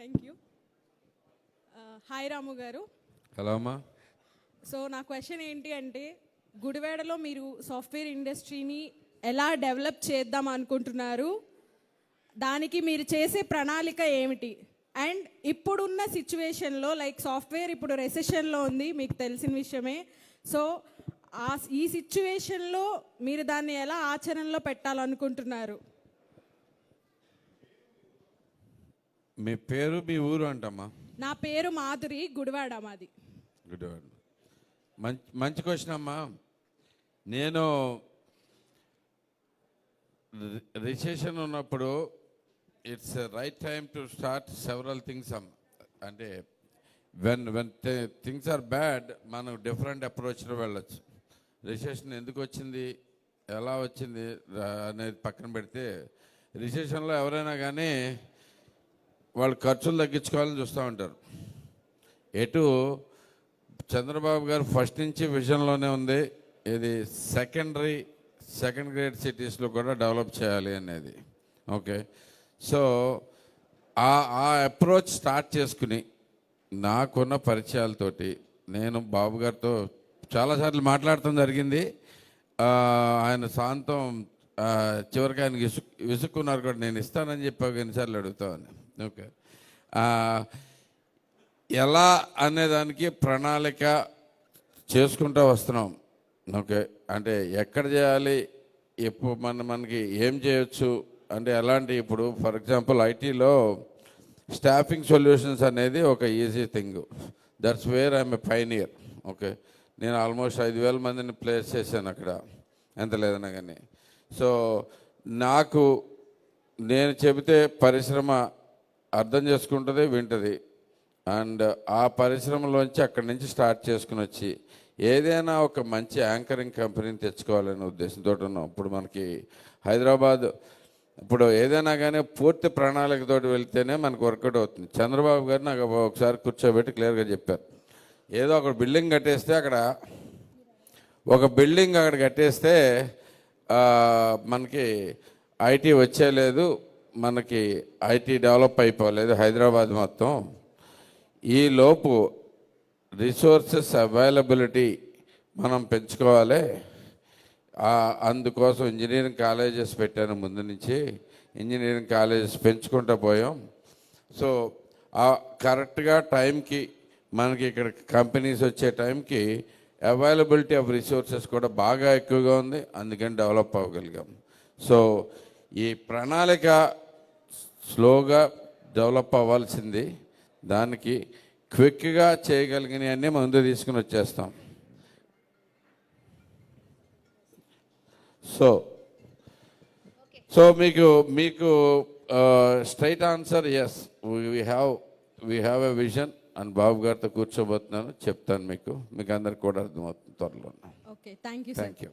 Thank you hi రాము గారు. Hello అమ్మా so నా క్వశ్చన్ ఏంటి అంటే గుడివాడలో మీరు సాఫ్ట్వేర్ ఇండస్ట్రీని ఎలా డెవలప్ చేద్దాం అనుకుంటున్నారు? దానికి మీరు చేసే ప్రణాళిక ఏమిటి? అండ్ ఇప్పుడున్న సిచ్యువేషన్లో లైక్ సాఫ్ట్వేర్ ఇప్పుడు రెసెషన్లో ఉంది మీకు తెలిసిన విషయమే. సో ఆ ఈ సిచ్యువేషన్లో మీరు దాన్ని ఎలా ఆచరణలో పెట్టాలనుకుంటున్నారు? మీ పేరు మీ ఊరు అంటమ్మా. నా పేరు మాధురి గుడివాడ మాది. గుడ్ మంచి మంచి క్వశ్చన్ అమ్మా. నేను రిసెషన్ ఉన్నప్పుడు it's right time to start several things um అంటే when when things are bad మనం డిఫరెంట్ అప్రోచ్లో వెళ్ళొచ్చు. రిసెషన్ ఎందుకు వచ్చింది? ఎలా వచ్చింది? అనేది పక్కన పెడితే రిసెషన్లో ఎవరైనా కానీ వాళ్ళు ఖర్చులు తగ్గించుకోవాలని చూస్తూ ఉంటారు. ఎటు చంద్రబాబు గారు ఫస్ట్ నుంచి విజన్లోనే ఉంది. ఇది సెకండరీ సెకండ్ గ్రేడ్ సిటీస్లో కూడా డెవలప్ చేయాలి అనేది. ఓకే. సో ఆ ఆ అప్రోచ్ స్టార్ట్ చేసుకుని నాకున్న పరిచయాలతోటి నేను బాబు గారితో చాలాసార్లు మాట్లాడటం జరిగింది. ఆయన శాంతం చివరికి ఆయన విసు విసుక్కున్నారు కూడా నేను ఇస్తానని చెప్పి ఎన్నిసార్లు అడుగుతామని ఓకే ఎలా అనేదానికి ప్రణాళిక చేసుకుంటూ వస్తున్నాం. ఓకే అంటే ఎక్కడ చేయాలి? ఇప్పుడు మన మనకి ఏం చేయొచ్చు? అంటే ఎలాంటి ఇప్పుడు ఫర్ ఎగ్జాంపుల్ ఐటీలో స్టాఫింగ్ సొల్యూషన్స్ అనేది ఒక easy thing that's where I'm a pioneer okay నేను ఆల్మోస్ట్ ఐదు వేల మందిని ప్లేస్ చేశాను అక్కడ. ఎంత లేదన్నా కానీ సో నాకు నేను చెబితే పరిశ్రమ అర్థం చేసుకుంటుంది వింటుంది. అండ్ ఆ పరిశ్రమలోంచి అక్కడి నుంచి స్టార్ట్ చేసుకుని వచ్చి ఏదైనా ఒక మంచి యాంకరింగ్ కంపెనీని తెచ్చుకోవాలనే ఉద్దేశంతో ఉన్నాం ఇప్పుడు మనకి హైదరాబాద్ ఇప్పుడు ఏదైనా కానీ పూర్తి ప్రణాళికతోటి వెళ్తేనే మనకు వర్కౌట్ అవుతుంది. చంద్రబాబు గారు నాకు ఒకసారి కూర్చోబెట్టి క్లియర్గా చెప్పారు. ఏదో ఒక బిల్డింగ్ కట్టేస్తే అక్కడ ఒక బిల్డింగ్ అక్కడ కట్టేస్తే మనకి ఐటీ వచ్చేలేదు మనకి ఐటీ డెవలప్ అయిపోలేదు హైదరాబాద్ మొత్తం. ఈలోపు రిసోర్సెస్ అవైలబిలిటీ మనం పెంచుకోవాలి. ఆ, అందుకోసం ఇంజనీరింగ్ కాలేజెస్ పెట్టాను ముందు నుంచి. ఇంజనీరింగ్ కాలేజెస్ పెంచుకుంటూ పోయాం. సో ఆ కరెక్ట్గా టైంకి మనకి ఇక్కడ కంపెనీస్ వచ్చే టైంకి అవైలబిలిటీ ఆఫ్ రిసోర్సెస్ కూడా బాగా ఎక్కువగా ఉంది. అందుకని డెవలప్ అవ్వగలిగాం. సో ఈ ప్రణాళిక స్లోగా డెవలప్ అవ్వాల్సింది. దానికి క్విక్గా చేయగలిగినవన్నీ ముందు తీసుకుని వచ్చేస్తాం. సో సో మీకు మీకు straight answer yes we have we have a vision and Babu గారితో కూర్చోబోతున్నాను. చెప్తాను మీకు. మీకు అందరికి కూడా అర్థమవుతుంది త్వరలో okay thank you sir thank you